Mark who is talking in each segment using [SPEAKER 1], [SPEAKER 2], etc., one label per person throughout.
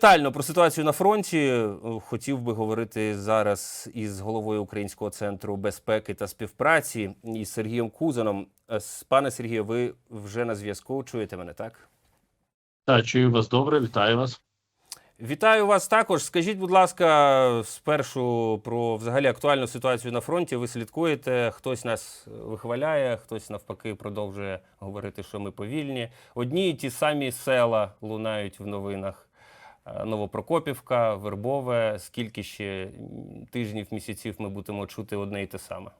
[SPEAKER 1] Детально про ситуацію на фронті е, хотів би говорити зараз із головою Українського центру безпеки та співпраці із Сергієм Кузаном. Е, Пане Сергію, ви вже на зв'язку? Чуєте мене, так?
[SPEAKER 2] Так, чую вас добре, вітаю вас.
[SPEAKER 1] Вітаю вас також. Скажіть, будь ласка, спершу про взагалі актуальну ситуацію на фронті. Ви слідкуєте? Хтось нас вихваляє, хтось навпаки продовжує говорити, що ми повільні. Одні і ті самі села лунають в новинах. Е, Новопрокопівка, Вербове. Скільки ще тижнів, місяців ми будемо чути одне і те саме?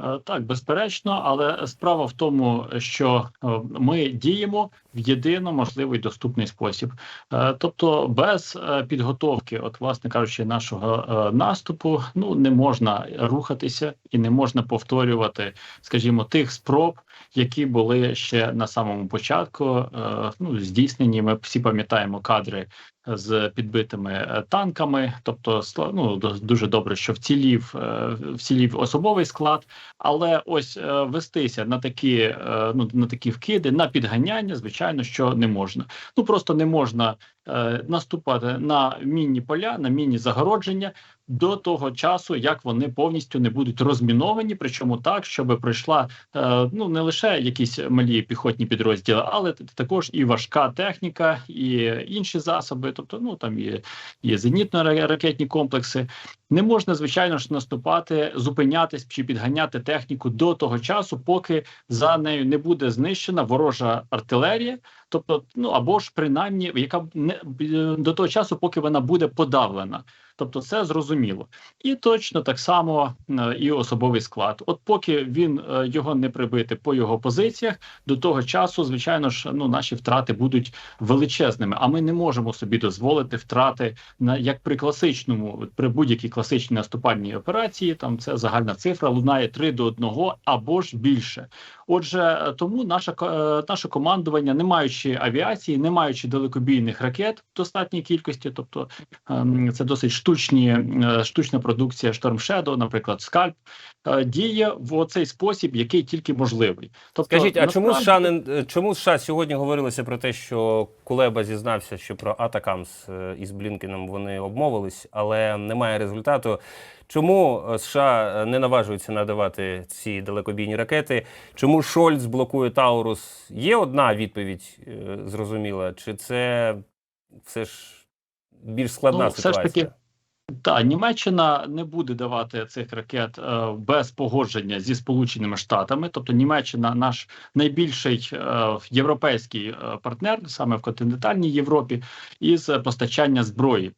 [SPEAKER 2] Е, Так, безперечно, але справа в тому, що е, ми діємо в єдино можливий доступний спосіб. Е, Тобто, без підготовки, от, власне кажучи, нашого наступу, ну не можна рухатися і не можна повторювати, скажімо, тих спроб, які були ще на самому початку. Ну, здійснені. Ми всі пам'ятаємо кадри з підбитими е, танками. Тобто, ну, дуже добре, що вцілів, е, вцілів особовий склад. Але ось е, вестися на такі, ну на такі вкиди, на підганяння, звичайно, що не можна. Ну просто не можна наступати на мінні поля, на мінні загородження до того часу, як вони повністю не будуть розміновані. Причому так, щоб пройшла е, ну не лише якісь малі піхотні підрозділи, але також і важка техніка, і інші засоби. Тобто, ну там є, є зенітно-ракетні комплекси. Не можна, звичайно ж, наступати, зупинятись чи підганяти техніку до того часу, поки за нею не буде знищена ворожа артилерія, тобто, ну або ж принаймні, яка не до того часу, поки вона буде подавлена. Тобто, це зрозуміло, і точно так само е, і особовий склад. От поки він е, його не прибити по його позиціях, до того часу, звичайно ж, ну наші втрати будуть величезними. А ми не можемо собі дозволити втрати на як при класичному, при будь-якій класичній наступальній операції. Там це загальна цифра лунає 3 до 1 або ж більше. Отже, е, тому наша ко- е, наше командування, не маючи авіації, не маючи далекобійних ракет в достатній кількості, тобто ем, це досить штучні е, штучна продукція Storm Shadow, наприклад, Скальп, е, діє в оцей спосіб, який тільки можливий. Тобто,
[SPEAKER 1] Скажіть, а чому США не чому США сьогодні говорилося про те, що Кулеба зізнався, що про Атакамс е, із Блінкеном вони обмовились, але немає результату. Чому е, США не наважуються надавати ці далекобійні ракети? Чому Шольц блокує Таурус? Є одна відповідь е, зрозуміла, чи це все ж більш складна
[SPEAKER 2] Ну, все ж таки, та Німеччина не буде давати цих ракет е, без погодження зі Сполученими Штатами. Тобто Німеччина наш найбільший е, європейський е, партнер саме в континентальній Європі із е, постачання зброї.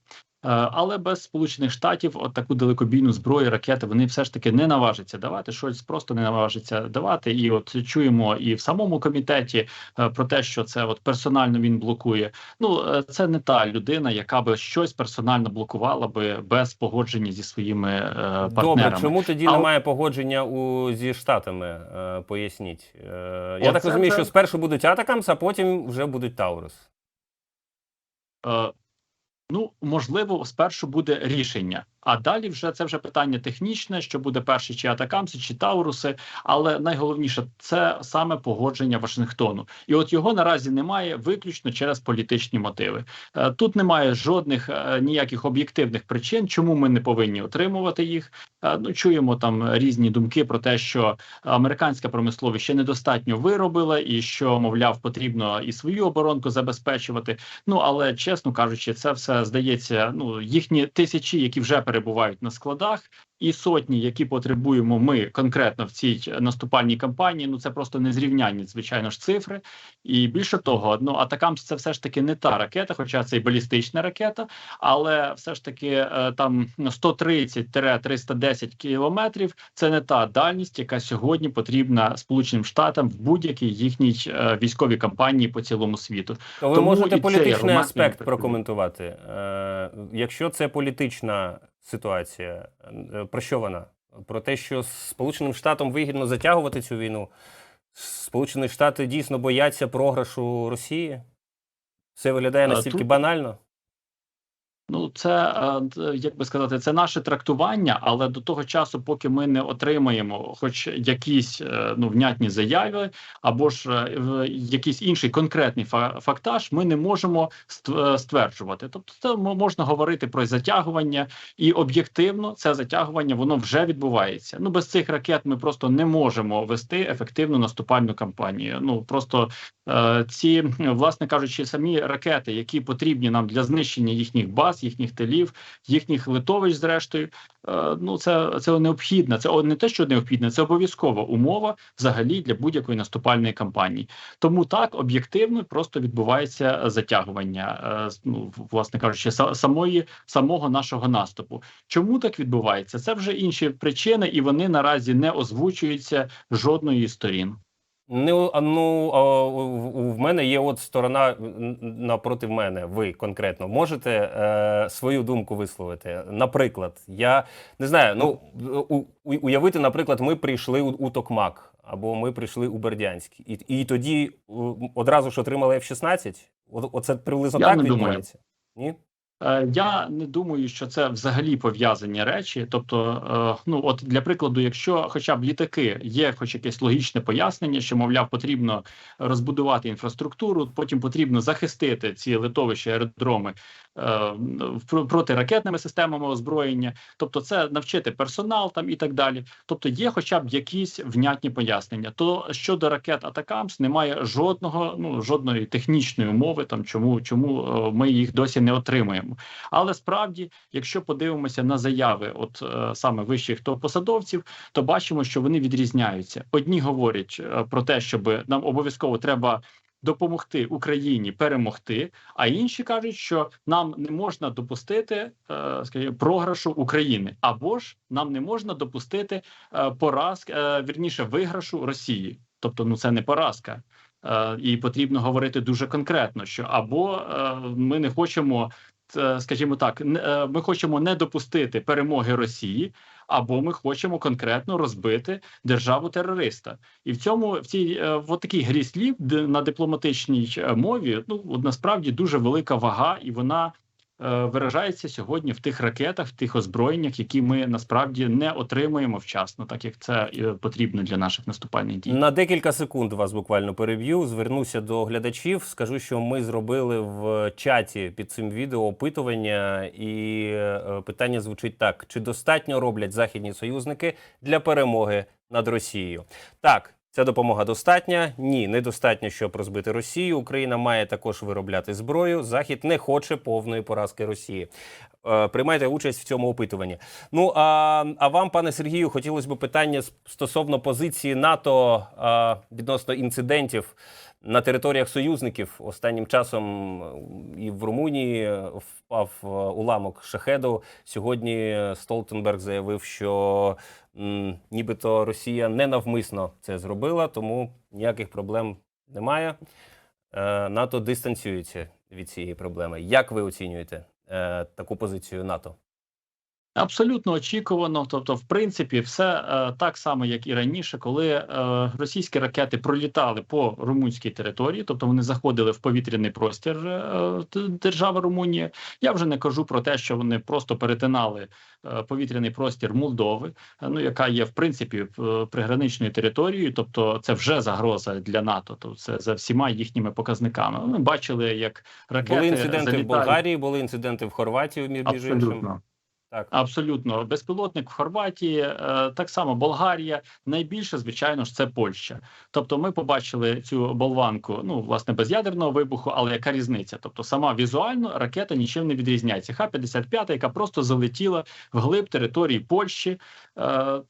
[SPEAKER 2] Е, Але без сполучених штатів от таку далекобійну зброю, ракети вони все ж таки не наважаться давати. Щось просто не наважиться давати. І от чуємо і в самому комітеті е, про те, що це от персонально він блокує. Ну е, це не та людина, яка би щось персонально блокувала би без погодження зі своїми партнерами.
[SPEAKER 1] Добре, чому тоді
[SPEAKER 2] А
[SPEAKER 1] немає погодження у зі штатами? Поясніть. Я
[SPEAKER 2] Оце
[SPEAKER 1] так розумію,
[SPEAKER 2] вже-
[SPEAKER 1] що спершу будуть Атакамс, а потім вже будуть Таурус.
[SPEAKER 2] Ну, можливо, спершу буде рішення, а далі вже це вже питання технічне, що буде перше, чи атакамси, чи Тауруси. Але найголовніше це саме погодження Вашингтону, і от його наразі немає виключно через політичні мотиви. Е, Тут немає жодних е, ніяких об'єктивних причин, чому ми не повинні отримувати їх. Е, Ну чуємо там різні думки про те, що американська промисловість ще недостатньо виробила, і що мовляв потрібно і свою оборонку забезпечувати. Ну але чесно кажучи, це все здається. Ну їхні тисячі, які вже перебувають на складах, і сотні, які потребуємо ми конкретно в цій наступальній кампанії. Ну це просто незрівнянні, звичайно ж, цифри. І більше того, ну Атакамс це все ж таки не та ракета, хоча це і балістична ракета, але все ж таки е, там 130-310 кілометрів. Це не та дальність, яка сьогодні потрібна Сполученим Штатам в будь-якій їхній е, військовій кампанії по цілому світу.
[SPEAKER 1] То ви
[SPEAKER 2] Тому
[SPEAKER 1] можете політичний аспект прокоментувати. Е, якщо це політична ситуація, про що вона? Про те, що Сполученим Штатам вигідно затягувати цю війну? Сполучені Штати дійсно бояться програшу Росії? Все виглядає настільки банально?
[SPEAKER 2] Ну, це е, як би сказати, це наше трактування, але до того часу, поки ми не отримаємо, хоч якісь е, ну внятні заяви, або ж е, якийсь інший конкретний фа- фактаж, ми не можемо стверджувати. Тобто, це можна говорити про затягування, і об'єктивно це затягування воно вже відбувається. Ну без цих ракет ми просто не можемо вести ефективну наступальну кампанію. Ну просто ці, власне кажучи, самі ракети, які потрібні нам для знищення їхніх баз, їхніх тилів, їхніх литовищ, зрештою, е, ну це, це необхідна. Це не те, що необхідне, це обов'язкова умова взагалі для будь-якої наступальної кампанії. Тому так об'єктивно просто відбувається затягування, е, ну власне кажучи, самої самого нашого наступу. Чому так відбувається? Це вже інші причини, і вони наразі не озвучуються жодної із сторін.
[SPEAKER 1] Ну, а ну а, у- у- в мене є от сторона напроти мене. Ви конкретно можете е, свою думку висловити. Наприклад, я не знаю, ну у, у- уявити, наприклад, ми прийшли у, у Токмак або ми прийшли у Бердянськ, і, і тоді одразу ж отримали F-16? О- Оце приблизно
[SPEAKER 2] Я
[SPEAKER 1] так відбувається? Ні?
[SPEAKER 2] Е, Я не думаю, що це взагалі пов'язані речі. Тобто, е, ну от для прикладу, якщо хоча б літаки є, хоч якесь логічне пояснення, що мовляв потрібно розбудувати інфраструктуру, потім потрібно захистити ці литовища, аеродроми е, протиракетними системами озброєння, тобто це навчити персонал там і так далі. Тобто є хоча б якісь внятні пояснення. То щодо ракет Атакамс немає жодного, ну жодної технічної умови, там чому, чому ми їх досі не отримуємо. Але справді, якщо подивимося на заяви, от е, саме вищих то посадовців, то бачимо, що вони відрізняються. Одні говорять е, про те, щоб нам обов'язково треба. Допомогти Україні перемогти, а інші кажуть, що нам не можна допустити, е, скажімо, програшу України, або ж нам не можна допустити поразки, вірніше виграшу Росії. Тобто, ну це не поразка, і потрібно говорити дуже конкретно, що або ми не хочемо, скажімо так, е, ми хочемо не допустити перемоги Росії, або ми хочемо конкретно розбити державу терориста. І в цьому в цій е, в такій грі слів на дипломатичній е, мові, ну насправді дуже велика вага, і вона е, виражається сьогодні в тих ракетах, в тих озброєннях, які ми насправді не отримуємо вчасно, так як це е, потрібно для наших наступальних дій.
[SPEAKER 1] На декілька секунд вас буквально переб'ю. Звернуся до глядачів. Скажу, що ми зробили в чаті під цим відео опитування, і е, питання звучить так: чи достатньо роблять західні союзники для перемоги над Росією? Так. Ця допомога достатня? Ні, недостатньо, щоб розбити Росію. Україна має також виробляти зброю. Захід не хоче повної поразки Росії. Е, Приймайте участь в цьому опитуванні. Ну а, а вам, пане Сергію, хотілося б питання стосовно позиції НАТО е, відносно інцидентів на територіях союзників. Останнім часом е, і в Румунії е, впав е, уламок шахеду. Сьогодні Столтенберг заявив, що м, нібито Росія ненавмисно це зробила, тому ніяких проблем немає. Е, НАТО дистанціюється від цієї проблеми. Як ви оцінюєте е, таку позицію НАТО?
[SPEAKER 2] Абсолютно очікувано. Тобто, в принципі, все е, так само, як і раніше, коли е, російські ракети пролітали по румунській території, тобто вони заходили в повітряний простір е, держави Румунія. Я вже не кажу про те, що вони просто перетинали е, повітряний простір Молдови, е, ну яка є в принципі п- приграничною територією, тобто це вже загроза для НАТО. Тобто це за всіма їхніми показниками. Ми бачили, як ракети
[SPEAKER 1] Були інциденти в Болгарії, були інциденти в Хорватії, між між іншим. Так.
[SPEAKER 2] Абсолютно безпілотник в Хорватії, е, так само Болгарія. Найбільше, звичайно ж, це Польща. Тобто, ми побачили цю болванку, ну власне без ядерного вибуху, але яка різниця? Тобто, сама візуально ракета нічим не відрізняється. Х-55, яка просто залетіла вглиб території Польщі.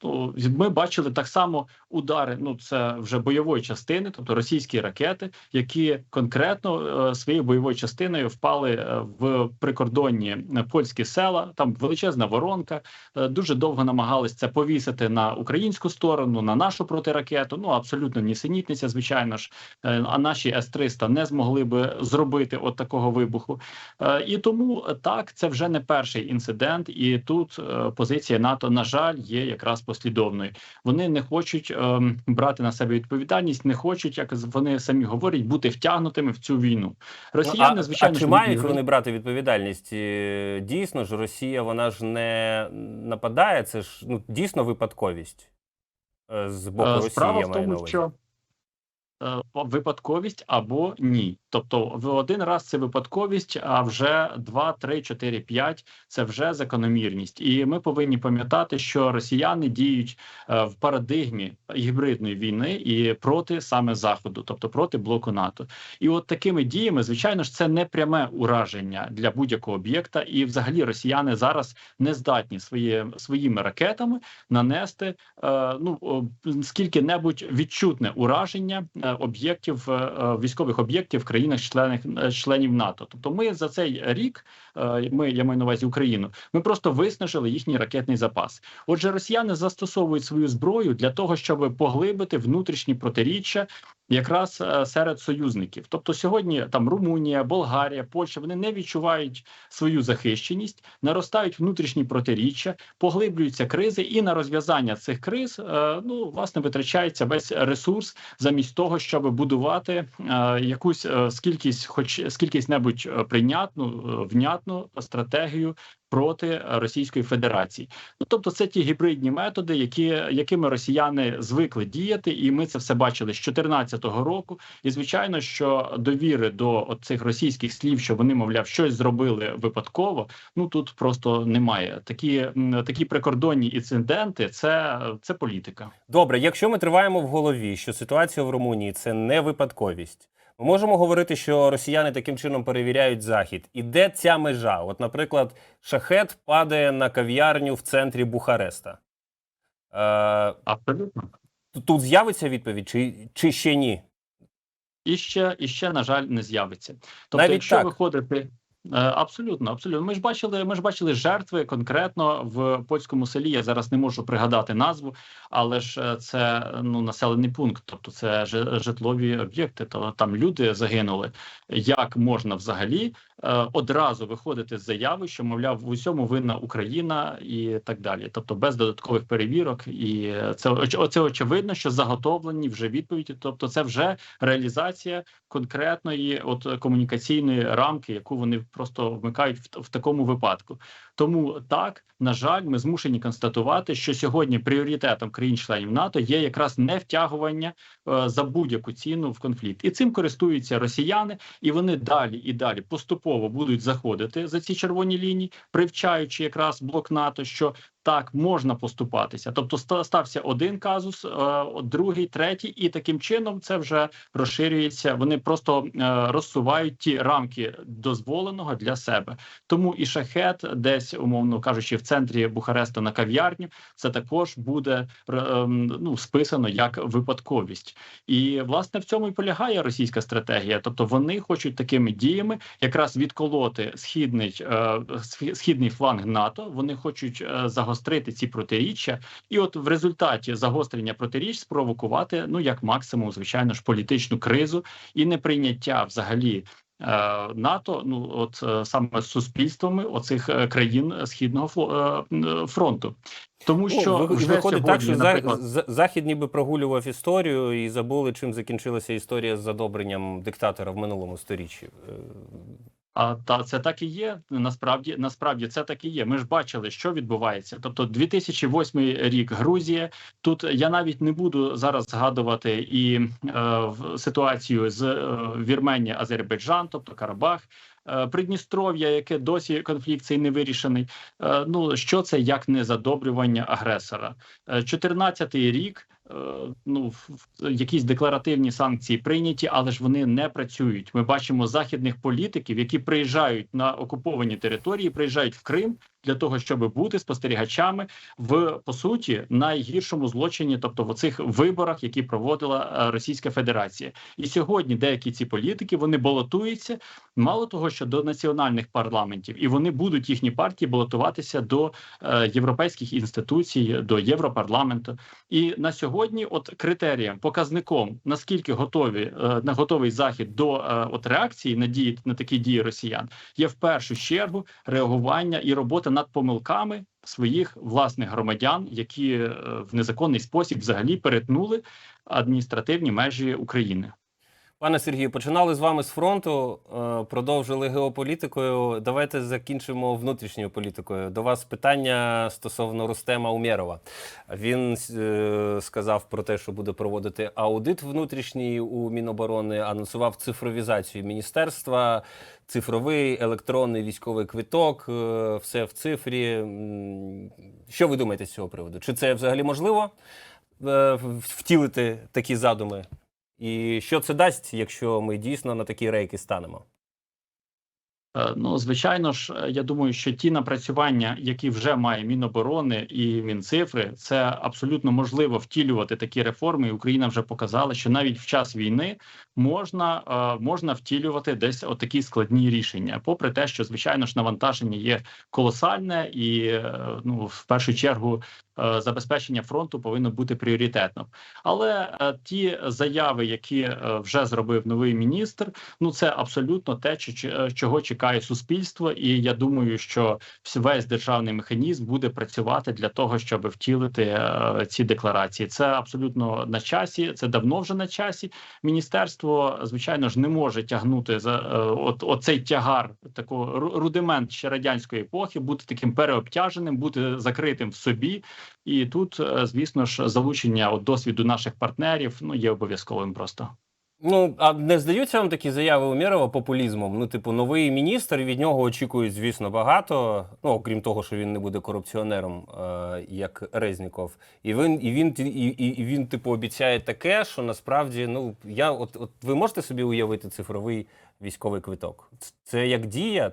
[SPEAKER 2] Ну, ми бачили так само удари. Ну це вже бойової частини, тобто російські ракети, які конкретно е, своєю бойовою частиною впали в прикордонні польські села. Там величезна величезна воронка. Е, Дуже довго намагались це повісити на українську сторону, на нашу протиракету. Ну абсолютно нісенітниця, звичайно ж. Е, А наші С-300 не змогли би зробити от такого вибуху. Е, І тому так, це вже не перший інцидент, і тут позиція НАТО, на жаль, є якраз послідовною. Вони не хочуть брати на себе відповідальність, не хочуть, як вони самі говорять, бути втягнутими в цю війну. Росіяни,
[SPEAKER 1] Ну, а, а чи мають вони брати відповідальність? Дійсно ж, Росія вона ж не нападає, це ж ну, дійсно випадковість е, з боку
[SPEAKER 2] Е,
[SPEAKER 1] Росії.
[SPEAKER 2] Справа
[SPEAKER 1] я
[SPEAKER 2] в тому, що випадковість або ні. Тобто, в один раз це випадковість, а вже два, три, чотири, п'ять це вже закономірність. І ми повинні пам'ятати, що росіяни діють е, в парадигмі гібридної війни і проти саме заходу, тобто проти блоку НАТО. І от такими діями, звичайно ж, це не пряме ураження для будь-якого об'єкта. І, взагалі, росіяни зараз не здатні свої, своїми ракетами нанести е, ну скільки-небудь відчутне ураження е, об'єктів е, е, військових об'єктів в країнах-членах е, членів НАТО. Тобто, ми за цей рік, е, ми я маю на увазі Україну, ми просто виснажили їхній ракетний запас. Отже, росіяни застосовують свою зброю для того, щоб поглибити внутрішні протиріччя. Якраз е, серед союзників, тобто сьогодні там Румунія, Болгарія, Польща вони не відчувають свою захищеність, наростають внутрішні протиріччя, поглиблюються кризи, і на розв'язання цих криз е, ну власне витрачається весь ресурс замість того, щоб будувати е, якусь е, скількись, хоч скількись небудь е, прийнятну е, внятну стратегію проти Російської Федерації. Ну тобто, це ті гібридні методи, які якими росіяни звикли діяти, і ми це все бачили з 2014 року. І звичайно, що довіри до цих російських слів, що вони, мовляв, щось зробили випадково. Ну тут просто немає. Такі такі прикордонні інциденти. Це, це політика.
[SPEAKER 1] Добре, якщо ми триваємо в голові, що ситуація в Румунії це не випадковість, ми можемо говорити, що росіяни таким чином перевіряють захід. І де ця межа? От, наприклад, шахет падає на кав'ярню в центрі Бухареста. Е,
[SPEAKER 2] Абсолютно.
[SPEAKER 1] тут з'явиться відповідь, чи, чи ще ні?
[SPEAKER 2] І ще, і ще, на жаль, не з'явиться. Тобто,
[SPEAKER 1] Навіть
[SPEAKER 2] якщо
[SPEAKER 1] так?
[SPEAKER 2] виходити. Е, Абсолютно, абсолютно. Ми ж бачили, ми ж бачили жертви конкретно в польському селі. Я зараз не можу пригадати назву, але ж е, це ну населений пункт, тобто це жи- житлові об'єкти. То там люди загинули. Як можна взагалі е, одразу виходити з заяви, що мовляв в усьому винна Україна і так далі, тобто без додаткових перевірок, і це оч- це очевидно, що заготовлені вже відповіді. Тобто, це вже реалізація конкретної от комунікаційної рамки, яку вони просто вмикають в, в такому випадку. Тому так на жаль, ми змушені констатувати, що сьогодні пріоритетом країн-членів НАТО є якраз не втягування е, за будь-яку ціну в конфлікт, і цим користуються росіяни, і вони далі і далі поступово будуть заходити за ці червоні лінії, привчаючи якраз блок НАТО, що так можна поступатися. Тобто стався один казус, е, другий, третій, і таким чином це вже розширюється. Вони просто е, розсувають ті рамки дозволеного для себе. Тому і шахет, десь умовно кажучи, в центрі Бухареста на кав'ярні, це також буде р- ем, ну списано як випадковість. І власне в цьому і полягає російська стратегія. Тобто вони хочуть такими діями якраз відколоти східний е, східний фланг НАТО. Вони хочуть е, загострити ці протиріччя, і от в результаті загострення протиріч спровокувати ну як максимум, звичайно ж, політичну кризу і неприйняття взагалі. е, НАТО, ну от е, саме з суспільствами оцих е, країн східного фронту, тому що
[SPEAKER 1] ви-
[SPEAKER 2] вже
[SPEAKER 1] виходить так, що
[SPEAKER 2] наприклад,
[SPEAKER 1] за- Захід ніби прогулював історію і забули, чим закінчилася історія з задобренням диктатора в минулому сторіччі. Е,
[SPEAKER 2] А та це так і є. Насправді, насправді це так і є. Ми ж бачили, що відбувається. Тобто, 2008 рік Грузія. Тут я навіть не буду зараз згадувати і е, ситуацію з е, Вірменія, Азербайджан, тобто Карабах. е, Придністров'я, яке досі конфлікт цей не вирішений. Е, Ну що це як не задобрювання агресора? Е, 14-й рік. Е, Ну, якісь декларативні санкції прийняті, але ж вони не працюють. Ми бачимо західних політиків, які приїжджають на окуповані території, приїжджають в Крим для того, щоб бути спостерігачами в по суті найгіршому злочині, тобто в цих виборах, які проводила е, Російська Федерація. І сьогодні деякі ці політики вони балотуються. Мало того, що до національних парламентів, і вони будуть їхні партії балотуватися до е, європейських інституцій, до Європарламенту. І на сьогодні, от критерієм, показником наскільки готові е, на готовий захід до е, от реакції на дії на такі дії росіян, є в першу чергу реагування і робота над помилками своїх власних громадян, які е, в незаконний спосіб взагалі перетнули адміністративні межі України.
[SPEAKER 1] Пане Сергію, починали з вами з фронту, е, продовжили геополітикою. Давайте закінчимо внутрішньою політикою. До вас питання стосовно Рустема Умєрова. Він е, сказав про те, що буде проводити аудит внутрішній у Міноборони, анонсував цифровізацію міністерства, цифровий електронний військовий квиток, е, все в цифрі. Що ви думаєте з цього приводу? Чи це взагалі можливо втілити такі задуми? І що це дасть, якщо ми дійсно на такі рейки станемо?
[SPEAKER 2] Е, Ну, звичайно ж, е, я думаю, що ті напрацювання, які вже має Міноборони і Мінцифри, це абсолютно можливо втілювати такі реформи. І Україна вже показала, що навіть в час війни можна, е, можна втілювати десь отакі складні рішення, попри те, що звичайно ж навантаження є колосальне, і ну в першу чергу забезпечення фронту повинно бути пріоритетним. Але ті заяви, які вже зробив новий міністр, ну це абсолютно те, чого чекає суспільство, і я думаю, що весь державний механізм буде працювати для того, щоб втілити е, ці декларації. Це абсолютно на часі. Це давно вже на часі. Міністерство, звичайно ж, не може тягнути за е, от оцей тягар, такого ру- рудимент ще радянської епохи, бути таким переобтяженим, бути закритим в собі. І тут, е, звісно ж, залучення от досвіду наших партнерів ну є обов'язковим просто.
[SPEAKER 1] Ну, а не здаються вам такі заяви Умєрова популізмом? Ну, типу, новий міністр, від нього очікують, звісно, багато. Ну, окрім того, що він не буде корупціонером, е, як Резніков. І він, і він, і, і, він, типу, обіцяє таке, що насправді, ну, я, от, от ви можете собі уявити цифровий військовий квиток? Це як дія?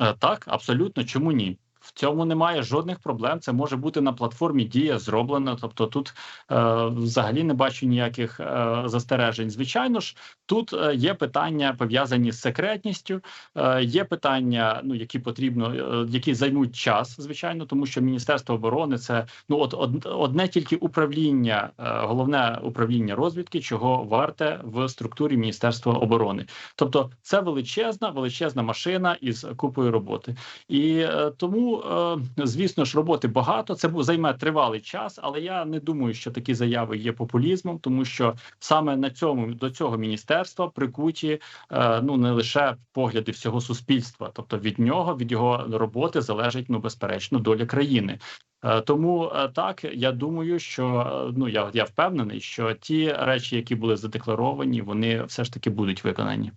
[SPEAKER 2] Е, Так, абсолютно. Чому ні? В цьому немає жодних проблем. Це може бути на платформі Дія зроблено. Тобто, тут е, взагалі не бачу ніяких е, застережень. Звичайно ж, тут е, є питання пов'язані з секретністю, е, є питання, ну які потрібно, е, які займуть час, звичайно, тому що Міністерство оборони це ну от од- одне тільки управління, е, головне управління розвідки, чого варте в структурі Міністерства оборони. Тобто, це величезна, величезна машина із купою роботи. І е, тому, е, звісно ж, роботи багато. Це займе тривалий час, але я не думаю, що такі заяви є популізмом, тому що саме на цьому до цього міністерства прикуті е, ну не лише погляди всього суспільства, тобто від нього, від його роботи залежить ну безперечно доля країни. Е, Тому так я думаю, що ну я, я впевнений, що ті речі, які були задекларовані, вони все ж таки будуть виконані.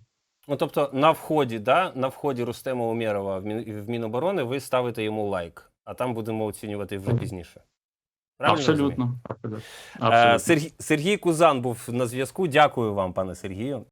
[SPEAKER 1] Ну, тобто, на вході, да, на вході Рустема Умєрова в, Міноборони ви ставите йому лайк, а там будемо оцінювати вже пізніше. Правильно?
[SPEAKER 2] Абсолютно. Абсолютно.
[SPEAKER 1] Е, Сергій, Сергій Кузан був на зв'язку. Дякую вам, пане Сергію.